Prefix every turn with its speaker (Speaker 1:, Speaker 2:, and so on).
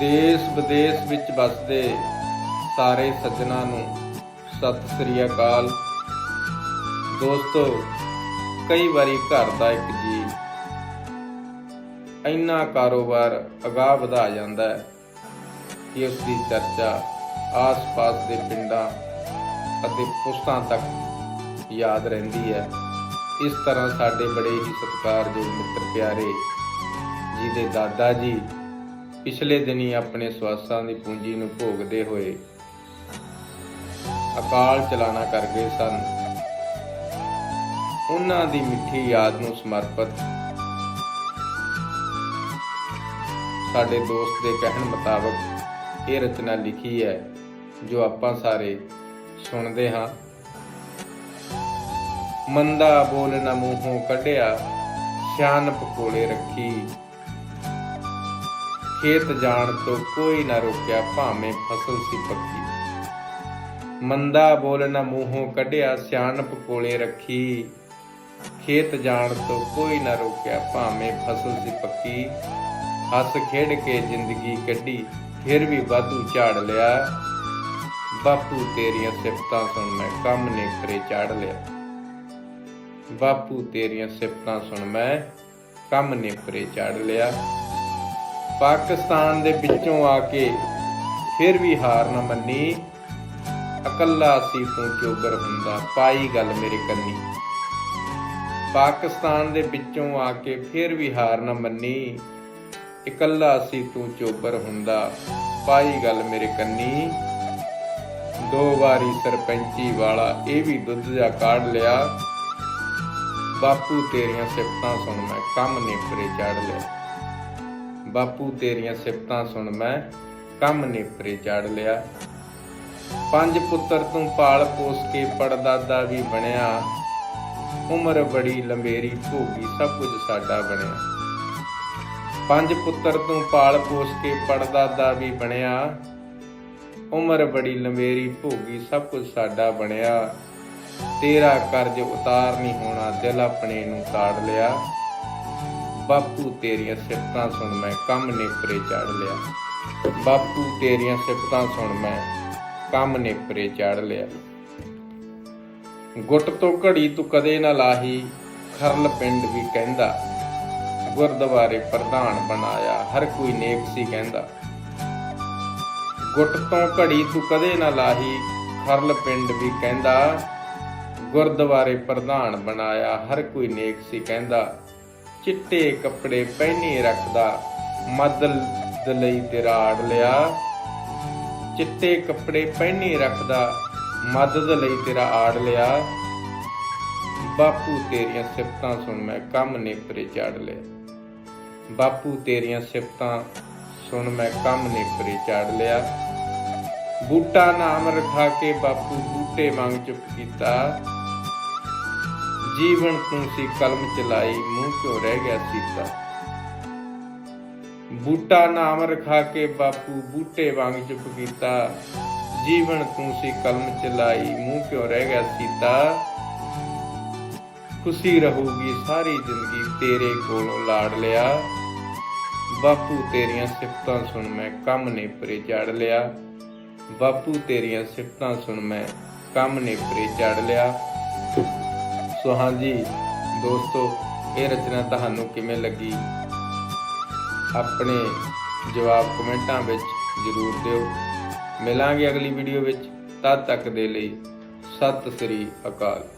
Speaker 1: ਦੇਸ਼ ਵਿਦੇਸ਼ ਵਿੱਚ ਵੱਸਦੇ ਸਾਰੇ ਸੱਜਣਾ ਨੂੰ ਸਤਿ ਸ੍ਰੀ ਅਕਾਲ। ਦੋਸਤੋ, ਕਈ ਵਾਰੀ ਘਰ ਦਾ ਇੱਕ ਜੀ ਇੰਨਾ ਕਾਰੋਬਾਰ ਅਗਾਹ ਵਧਾ ਜਾਂਦਾ ਹੈ ਕਿ ਉਸ ਦੀ ਚਰਚਾ ਆਸ-ਪਾਸ ਦੇ ਪਿੰਡਾਂ ਅਤੇ ਪੁਸਤਾਂ ਤੱਕ ਯਾਦ ਰਹਿੰਦੀ ਹੈ। ਇਸ ਤਰ੍ਹਾਂ ਸਾਡੇ ਬੜੇ ਹੀ ਸਤਿਕਾਰਯੋਗ ਮਿੱਤਰ ਪਿਆਰੇ ਜੀ ਦੇ ਦਾਦਾ ਜੀ ਪਿਛਲੇ ਦਿਨੀ ਆਪਣੇ ਸਵਾਸਾਂ ਦੀ ਪੂੰਜੀ ਨੂੰ ਭੋਗਦੇ ਹੋਏ ਅਕਾਲ ਚਲਾਣਾ ਕਰ ਗਏ ਸਨ। ਉਹਨਾਂ ਦੀ ਮਿੱਠੀ ਯਾਦ ਨੂੰ ਸਮਰਪਿਤ ਸਾਡੇ ਦੋਸਤ ਦੇ ਕਹਿਣ ਮੁਤਾਬਕ ਇਹ ਰਚਨਾ ਲਿਖੀ ਹੈ, ਜੋ ਆਪਾਂ ਸਾਰੇ ਸੁਣਦੇ ਹਾਂ। ਮੰਦਾ ਬੋਲ ਨਾ ਮੂੰਹੋਂ ਕੱਢਿਆ ਸ਼ਾਨ ਪਕੋਲੇ ਰੱਖੀ। ਖੇਤ ਜਾਣ ਤੋਂ ਕੋਈ ਨਾ ਰੋਕਿਆ, ਭਾਵੇਂ ਫਸਲ ਸੀ ਪੱਕੀ। ਮੰਦਾ ਬੋਲ ਨਾ ਮੂੰਹੋਂ ਕੱਢਿਆ, ਸਿਆਣਪ ਕੋਲੇ ਰੱਖੀ। ਖੇਤ ਜਾਣ ਤੋਂ ਕੋਈ ਨਾ ਰੋਕਿਆ, ਭਾਵੇਂ ਫਸਲ ਸੀ ਪੱਕੀ। ਹੱਸ ਖੇਡ ਕੇ ਜ਼ਿੰਦਗੀ ਕੱਢੀ, ਫਿਰ ਵੀ ਵਾਧੂ ਝਾੜ ਲਿਆ। ਬਾਪੂ ਤੇਰੀਆਂ ਸਿਫਤਾਂ ਸੁਣ ਮੈਂ ਕੰਮ ਨੇ ਕਰੇ ਝਾੜ ਲਿਆ। ਬਾਪੂ ਤੇਰੀਆਂ ਸਿਫਤਾਂ ਸੁਣ ਮੈਂ ਕੰਮ ਨੇ ਪਰੇ ਚੜ ਲਿਆ। ਪਾਕਿਸਤਾਨ ਦੇ ਵਿੱਚੋਂ ਆ ਕੇ ਫਿਰ ਵੀ ਹਾਰ ਨਾ ਮੰਨੀ। ਇਕੱਲਾ ਸੀ ਤੂੰ ਚੋਬਰ ਹੁੰਦਾ, ਪਾਈ ਗੱਲ ਮੇਰੇ ਕੰਨੀ। ਪਾਕਿਸਤਾਨ ਦੇ ਵਿੱਚੋਂ ਆ ਕੇ ਫਿਰ ਵੀ ਹਾਰ ਨਾ ਮੰਨੀ। ਇਕੱਲਾ ਸੀ ਤੂੰ ਚੋਬਰ ਹੁੰਦਾ, ਪਾਈ ਗੱਲ ਮੇਰੇ ਕੰਨੀ। ਦੋ ਵਾਰੀ ਸਰਪੰਚੀ ਵਾਲਾ ਇਹ ਵੀ ਦੁੱਧ ਜਾ ਕਾੜ ਲਿਆ। ਬਾਪੂ ਤੇਰੀਆਂ ਸਿਫਤਾਂ ਸੁਣ ਮੈਂ ਕੰਮ ਨੇਪਰੇ ਚੜ ਲਿਆ। ਬਾਪੂ ਤੇਰੀਆਂ ਸਿਫਤਾਂ ਸੁਣ ਮੈਂ, ਕੰਮ ਨੇਪਰੇ ਚੜ ਲਿਆ। ਪੰਜ ਪੁੱਤਰ ਤੂੰ ਪਾਲ ਪੋਸ ਕੇ ਪੜਦਾਦਾ ਵੀ ਬਣਿਆ। ਉਮਰ ਬੜੀ ਲੰਬੇਰੀ, ਭੋਗੀ ਸਭ ਕੁਝ ਸਾਡਾ ਬਣਿਆ। ਪੰਜ ਪੁੱਤਰ ਤੂੰ ਪਾਲ ਪੋਸ ਕੇ ਪੜਦਾਦਾ ਵੀ ਬਣਿਆ। ਉਮਰ ਬੜੀ ਲੰਬੇਰੀ, ਭੋਗੀ ਸਭ ਕੁਝ ਸਾਡਾ ਬਣਿਆ। ਤੇਰਾ ਕਰਜ਼ ਉਤਾਰ ਨਹੀਂ ਹੋਣਾ, ਦਿਲ ਆਪਣੇ ਨੂੰ ਤਾੜ ਲਿਆ। ਬਾਪੂ, ਤੇਰੀਆਂ ਸਿਫਤਾਂ ਸੁਣ ਮੈਂ ਕੰਮ ਨੇਪਰੇ ਚੜ ਲਿਆ। ਬਾਪੂ, ਤੇਰੀਆਂ ਸਿਫਤਾਂ ਸੁਣ ਮੈਂ ਕੰਮ ਨੇਪਰੇ ਚੜ ਲਿਆ। ਗੁੱਟ ਤੋਂ ਘੜੀ ਤੂੰ ਕਦੇ ਨਾ ਲਾਹੀ, ਖਰਲ ਪਿੰਡ ਵੀ ਕਹਿੰਦਾ, ਗੁਰਦੁਆਰੇ ਪ੍ਰਧਾਨ ਬਣਾਇਆ, ਹਰ ਕੋਈ ਨੇਕ ਸੀ ਕਹਿੰਦਾ। ਗੁੱਟ ਤੋਂ ਘੜੀ ਤੂੰ ਕਦੇ ਨਾ ਲਾਹੀ, ਖਰਲ ਪਿੰਡ ਵੀ ਕਹਿੰਦਾ, ਗੁਰਦੁਆਰੇ ਪ੍ਰਧਾਨ ਬਣਾਇਆ, ਹਰ ਕੋਈ ਨੇਕ ਸੀ ਕਹਿੰਦਾ। ਚਿੱਟੇ ਕੱਪੜੇ ਪਹਿਨੇ ਰੱਖਦਾ, ਮਦਦ ਲਈ ਤੇਰਾ ਆੜ ਲਿਆ। ਚਿੱਟੇ ਕੱਪੜੇ ਪਹਿਨੇ ਰੱਖਦਾ, ਮਦਦ ਲਈ ਤੇਰਾ ਆੜ ਲਿਆ। ਬਾਪੂ ਤੇਰੀਆਂ ਸਿਫਤਾਂ ਸੁਣ ਮੈਂ ਕੰਮ ਨੇਪਰੇ ਚੜ ਲਿਆ। ਬਾਪੂ ਤੇਰੀਆਂ ਸਿਫਤਾਂ ਸੁਣ ਮੈਂ ਕੰਮ ਨੇਪਰੇ ਚੜ ਲਿਆ। ਬੂਟਾ ਨਾਮ ਰਖਾ ਕੇ ਬਾਪੂ ਬੂਟੇ ਵਾਂਗ ਚੁੱਪ ਕੀਤਾ। ਜੀਵਨ ਤੂੰ ਸੀ ਕਲਮ ਚਲਾਈ, ਮੂੰਹ ਕਿਉਂ ਰਹਿ ਗਿਆ ਸੀਤਾ। ਬੂਟਾ ਨਾਮ ਰਖਾ ਕੇ ਬਾਪੂ ਬੂਟੇ ਵਾਂਗ ਚੁੱਪ ਕੀਤਾ। ਜੀਵਨ ਤੂੰ ਸੀ ਕਲਮ ਚਲਾਈ, ਮੂੰਹ ਕਿਉਂ ਰਹਿ ਗਿਆ ਸੀਤਾ। ਖੁਸ਼ੀ ਰਹੂਗੀ ਸਾਰੀ ਜ਼ਿੰਦਗੀ ਤੇਰੇ ਕੋਲੋਂ ਲਾੜ ਲਿਆ। ਬਾਪੂ ਤੇਰੀਆਂ ਸਿਫਤਾਂ ਸੁਣ ਮੈਂ ਕੰਮ ਨੇ ਪਰੇ ਚੜ ਲਿਆ। ਬਾਪੂ ਤੇਰੀਆਂ ਸਿਫਤਾਂ ਸੁਣ ਮੈਂ ਕੰਮ ਨੇ ਪਰੇ ਚੜ ਲਿਆ। ਸੋ ਹਾਂਜੀ। ਦੋਸਤੋ, ਇਹ ਰਚਨਾ ਤੁਹਾਨੂੰ ਕਿਵੇਂ ਲੱਗੀ? ਆਪਣੇ ਜਵਾਬ ਕਮੈਂਟਾਂ ਵਿੱਚ ਜ਼ਰੂਰ ਦਿਓ। ਮਿਲਾਂਗੇ ਅਗਲੀ ਵੀਡੀਓ ਵਿੱਚ। ਤਦ ਤੱਕ ਦੇ ਲਈ ਸਤਿ ਸ੍ਰੀ ਅਕਾਲ।